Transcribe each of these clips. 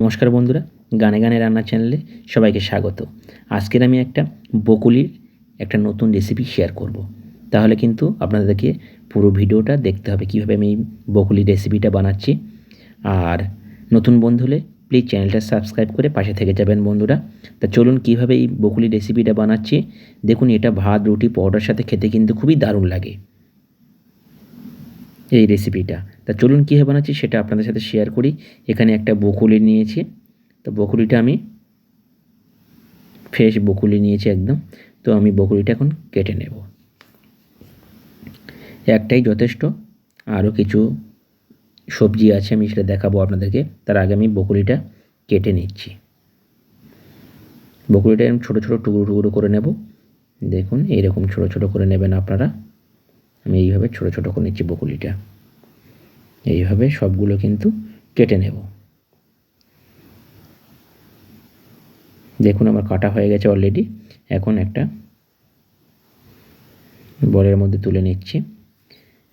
নমস্কার বন্ধুরা, গানে গানে রান্না চ্যানেলে সবাইকে স্বাগত। আজকের আমি একটা বকুলির একটা নতুন রেসিপি শেয়ার করব। তাহলে কিন্তু আপনাদেরকে পুরো ভিডিওটা দেখতে হবে কীভাবে আমি এই বকুলির রেসিপিটা বানাচ্ছি। আর নতুন বন্ধু হলে প্লিজ চ্যানেলটা সাবস্ক্রাইব করে পাশে থেকে যাবেন বন্ধুরা। তা চলুন কীভাবে এই বকুলি রেসিপিটা বানাচ্ছি। দেখুন, এটা ভাত, রুটি পাউডার সাথে খেতে কিন্তু খুবই দারুণ লাগে। এই রেসিপিটা তা চলুন কীভাবে বানাচ্ছি সেটা আপনাদের সাথে শেয়ার করি। এখানে একটা বকুলি নিয়েছি। তো বকুলিটা আমি ফ্রেশ বকুলি নিয়েছি একদম। তো আমি বকুলিটা এখন কেটে নেব। একটাই যথেষ্ট। আরও কিছু সবজি আছে, আমি সেটা দেখাবো আপনাদেরকে। তার আগে আমি বকুলিটা কেটে নিচ্ছি। বকুলিটা এরকম ছোটো ছোটো টুকরো টুকরো করে নেব। দেখুন, এইরকম ছোটো ছোটো করে নেবেন আপনারা। আমি এইভাবে ছোটো ছোটো করে নিচ্ছি বকুলিটা। এইভাবে সবগুলো কিন্তু কেটে নেব। দেখুন আমার কাটা হয়ে গেছে অলরেডি এখন একটা বলের মধ্যে তুলে নিচ্ছি।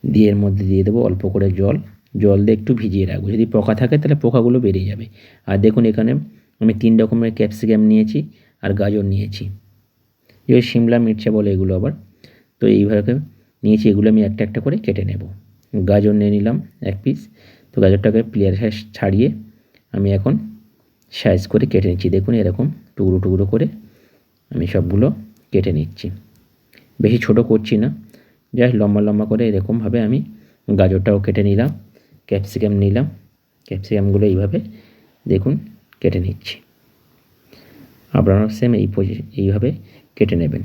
দিয়ে এর মধ্যে দিয়ে দেবো অল্প করে জল। জল দিয়ে একটু ভিজিয়ে রাখব। যদি পোকা থাকে তাহলে পোকাগুলো বেরিয়ে যাবে। আর দেখুন এখানে আমি তিন রকমের ক্যাপসিকাম নিয়েছি আর গাজর নিয়েছি। যে সিমলা মির্চা বলে এগুলো আবার। তো এইভাবে নিয়েছি, এগুলো আমি একটা একটা করে কেটে নেব। গাজর নিয়ে নিলাম এক পিস তো গাজরটাকে প্লেয়ার সাইজ ছাড়িয়ে আমি এখন সাইজ করে কেটে নিচ্ছি। দেখুন এরকম টুকরো টুকরো করে আমি সবগুলো কেটে নিচ্ছি। বেশি ছোট করছি না। জাস্ট লম্বা লম্বা করে এরকমভাবে আমি গাজরটাও কেটে নিলাম। ক্যাপসিকাম নিলাম। ক্যাপসিকামগুলো এইভাবে দেখুন কেটে নিচ্ছি। আপনারা সেম এই এইভাবে কেটে নেবেন।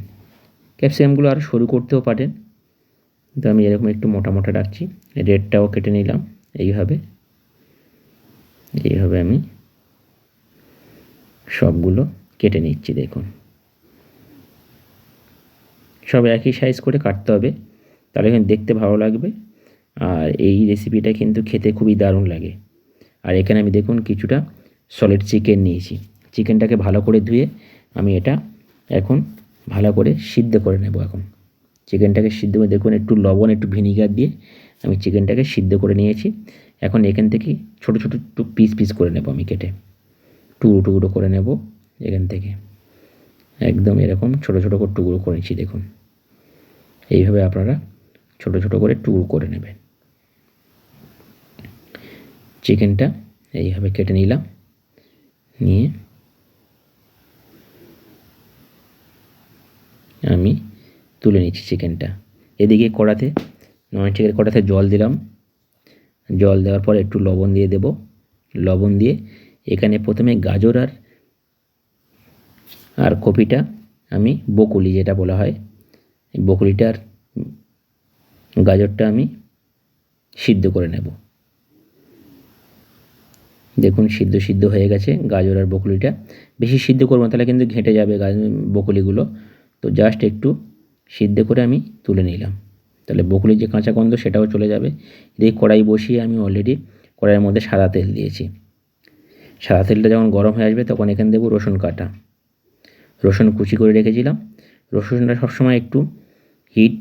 ক্যাপসিকামগুলো আরও সরু করতেও পারেন। তো আমি এরকম একটু মোটা মোটা রাখছি রেডটাও কেটে নিলাম। এইভাবে। এইভাবে আমি সবগুলো কেটে নিচ্ছি, দেখুন। সব একই সাইজ করে কাটতে হবে। তাহলে কিন্তু দেখতে ভালো লাগবে। আর এই রেসিপিটা কিন্তু খেতে খুবই দারুণ লাগে। আর এখানে আমি দেখুন কিছুটা সলিড চিকেন নিয়েছি। চিকেনটাকে ভালো করে ধুয়ে আমি এটা এখন ভালো করে সিদ্ধ করে নেব এখন। চিকেনটাকে সিদ্ধ করে, দেখুন একটু লবণ, একটু ভিনিগার দিয়ে আমি চিকেনটাকে সিদ্ধ করে নিয়েছি। এখন এখান থেকে ছোটো ছোটো একটু পিস পিস করে নেব আমি কেটে। টুকরো টুকরো করে নেব এখান থেকে। একদম এরকম ছোটো ছোটো করে টুকরো করেছি দেখুন। এইভাবে আপনারা ছোটো ছোটো করে টুকরো করে নেবেন। চিকেনটা এইভাবে কেটে নিলাম। নিয়ে আমি তুলে নিচ্ছি চিকেনটা। এদিকে কড়াতে নন চিকেন কড়াতে জল দিলাম। জল দেওয়ার পর একটু লবণ দিয়ে দেব। লবণ দিয়ে এখানে প্রথমে গাজর আর আর কপিটা আমি বকুলি যেটা বলা হয়। বকুলিটার গাজরটা আমি সিদ্ধ করে নেব। দেখুন সিদ্ধ সিদ্ধ হয়ে গেছে গাজর আর বকুলিটা। বেশি সিদ্ধ করব তাহলে কিন্তু ঘেঁটে যাবে বকুলিগুলো। তো জাস্ট একটু সিদ্ধ করে আমি তুলে নিলাম। তাহলে বকুলির যে কাঁচা গন্ধ সেটাও চলে যাবে। এই কড়াই বসিয়ে আমি অলরেডি কড়াইয়ের মধ্যে সাদা তেল দিয়েছি। সাদা তেলটা যখন গরম হয়ে আসবে তখন এখানে দেবো রসুন কাটা। রসুন কুচি করে রেখেছিলাম। রসুনটা সবসময় একটু হিট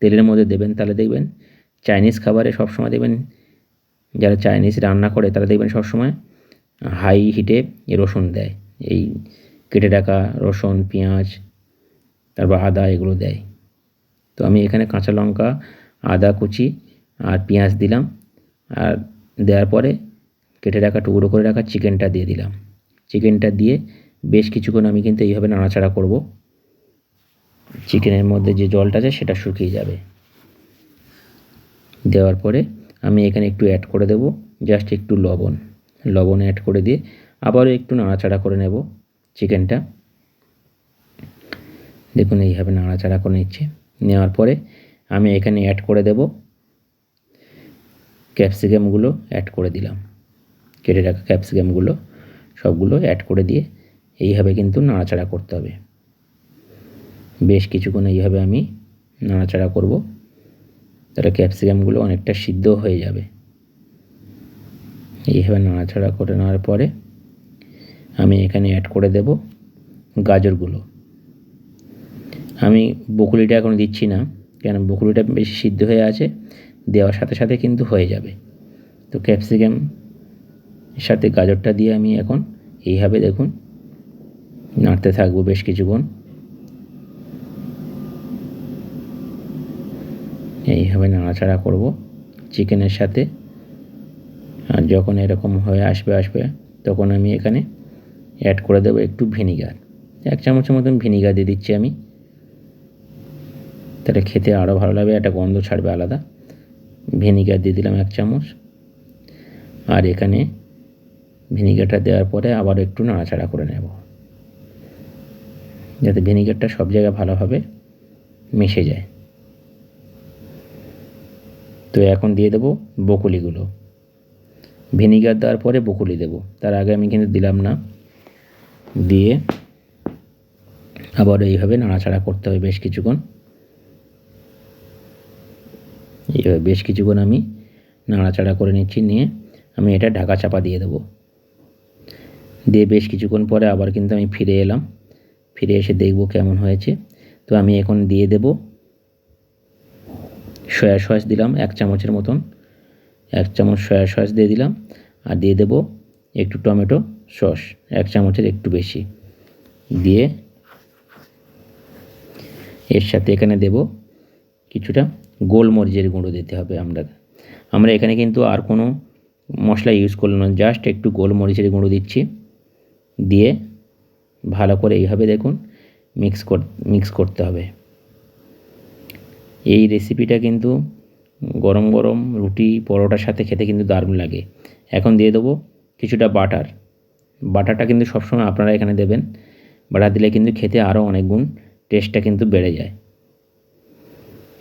তেলের মধ্যে দেবেন, তাহলে দেখবেন চাইনিজ খাবারে সবসময় দেখবেন যারা চাইনিজ রান্না করে তারা দেখবেন সবসময় হাই হিটে রসুন দেয়। এই কেটে রাখা রসুন, পেঁয়াজ তারপর আদা এগুলো দেয়। তো আমি এখানে কাঁচা লঙ্কা, আদা, কুচি আর পেঁয়াজ দিলাম। আর দেওয়ার পরে কেটে রাখা, টুকরো করে রাখা চিকেনটা দিয়ে দিলাম। চিকেনটা দিয়ে বেশ কিছুক্ষণ আমি কিন্তু এইভাবে নাড়াচাড়া করব। চিকেনের মধ্যে যে জলটা আছে সেটা শুকিয়ে যাবে। দেওয়ার পরে আমি এখানে একটু অ্যাড করে দেব জাস্ট একটু লবণ। লবণ অ্যাড করে দিয়ে আবারও একটু নাড়াচাড়া করে নেব চিকেনটা। দেখুন, এইভাবে নাড়াচাড়া করে নিচ্ছে। নেওয়ার পরে আমি এখানে অ্যাড করে দেব ক্যাপসিকামগুলো অ্যাড করে দিলাম। কেটে রাখা ক্যাপসিকামগুলো সবগুলো অ্যাড করে দিয়ে এইভাবে কিন্তু নাড়াচাড়া করতে হবে। বেশ কিছুক্ষণ এইভাবে আমি নাড়াচাড়া করব। তাহলে ক্যাপসিকামগুলো অনেকটা সিদ্ধ হয়ে যাবে। এইভাবে নাড়াচাড়া করে নেওয়ার পরে আমি এখানে অ্যাড করে দেব গাজরগুলো। আমি বকুলিটা এখন দিচ্ছি না, কেন বকুলিটা বেশি সিদ্ধ হয়ে আছে, দেওয়ার সাথে সাথে কিন্তু হয়ে যাবে। তো ক্যাপসিকাম সাথে গাজরটা দিয়ে আমি এখন এইভাবে দেখুন, নাড়তে থাকব বেশ কিছুক্ষণ। এইভাবে নাড়াচাড়া করব চিকেনের সাথে। আর যখন এরকম হয়ে আসবে আসবে, তখন আমি এখানে অ্যাড করে দেবো একটু ভিনিগার। এক চামচের মতন ভিনিগার দিয়ে দিচ্ছি আমি। তাহলে খেতে আরও ভালো লাগবে, একটা গন্ধ ছাড়বে আলাদা। ভিনিগার দিয়ে দিলাম এক চামচ। আর এখানে ভিনিগারটা দেওয়ার পরে আবার একটু নাড়াচাড়া করে নেব। যাতে ভিনিগারটা সব জায়গায় ভালোভাবে মিশে যায়। তো এখন দিয়ে দেবো বকুলিগুলো। ভিনিগার দেওয়ার পরে বকুলি দেবো। তার আগে আমি কিন্তু দিলাম না। দিয়ে আবার এইভাবে নাড়াচাড়া করতে হবে বেশ কিছুক্ষণ। এইভাবে বেশ কিছুক্ষণ আমি নাড়াচাড়া করে নিচ্ছি, নিয়ে আমি এটা ঢাকা চাপা দিয়ে দেবো। দিয়ে বেশ কিছুক্ষণ পরে আবার কিন্তু আমি ফিরে এলাম। ফিরে এসে দেখব কেমন হয়েছে। তো আমি এখন দিয়ে দেব। সয়া সস দিলাম এক চামচের মতন। এক চামচ সয়া সস দিয়ে দিলাম। আর দিয়ে দেব একটু টমেটো সস, এক চামচের একটু বেশি। দিয়ে এর সাথে এখানে দেব কিছুটা গোলমরিচের গুঁড়ো দিতে হবে আমরা আমরা এখানে কিন্তু আর কোনো মশলা ইউজ করলাম না জাস্ট একটু গোলমরিচের গুঁড়ো দিচ্ছি। দিয়ে ভালো করে এইভাবে দেখুন মিক্স কর মিক্স করতে হবে। এই রেসিপিটা কিন্তু গরম গরম রুটি, পরোটার সাথে খেতে কিন্তু দারুণ লাগে। এখন দিয়ে দেবো কিছুটা বাটার বাটারটা কিন্তু সবসময় আপনারা এখানে দেবেন। বাটার দিলে কিন্তু খেতে আরও অনেক গুণ টেস্টটা কিন্তু বেড়ে যায়।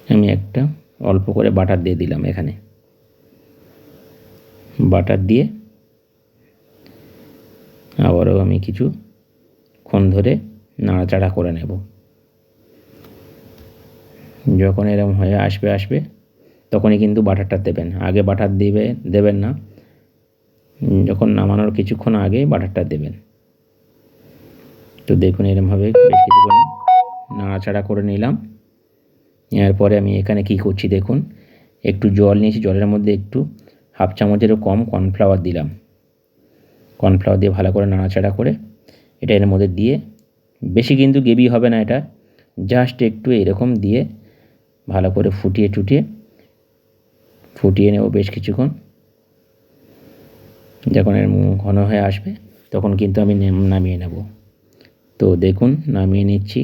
আমি একটা অল্প করে বাটার দিয়ে দিলাম এখানে। বাটার দিয়ে আবারও আমি কিছু ক্ষণ ধরে নাড়াচাড়া করে নেব। যখন এরকম হয়ে আসবে আসবে, তখনই কিন্তু বাটারটা দেবেন। আগে বাটার দিবে, দেবেন না। যখন নামানোর কিছুক্ষণ আগে বাটারটা দেবেন। তো দেখুন এরমভাবে বেশ কিছুক্ষণ নাড়াচাড়া করে নিলাম। এরপরে আমি এখানে কি করছি দেখুন, একটু জল নিয়েছি, জলের মধ্যে একটু হাফ চামচেরও কম কর্নফ্লাওয়ার দিলাম। কর্নফ্লাওয়ার দিয়ে ভালো করে নাড়াচাড়া করে এটা এর মধ্যে দিয়ে, বেশি কিন্তু গ্রেভি হবে না এটা, জাস্ট একটু এরকম দিয়ে ভালো করে ফুটিয়ে টুটিয়ে, ফুটিয়ে নেব বেশ কিছুক্ষণ। যখন এর ঘন হয়ে আসবে, তখন কিন্তু আমি নামিয়ে নেব। তো দেখুন, নামিয়ে নিচ্ছি।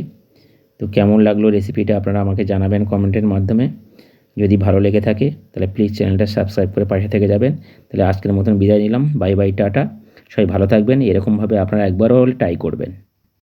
তো কেমন লাগল রেসিপিটা আপনারা আমাকে জানাবেন কমেন্টের মাধ্যমে। যদি ভালো লেগে থাকে, তাহলে প্লিজ চ্যানেলটা সাবস্ক্রাইব করে পাশে থেকে যাবেন। তাহলে আজকের মতন বিদায় নিলাম। Bye bye tata. সবাই ভালো থাকবেন। এরকমভাবে আপনারা একবারও ট্রাই করবেন।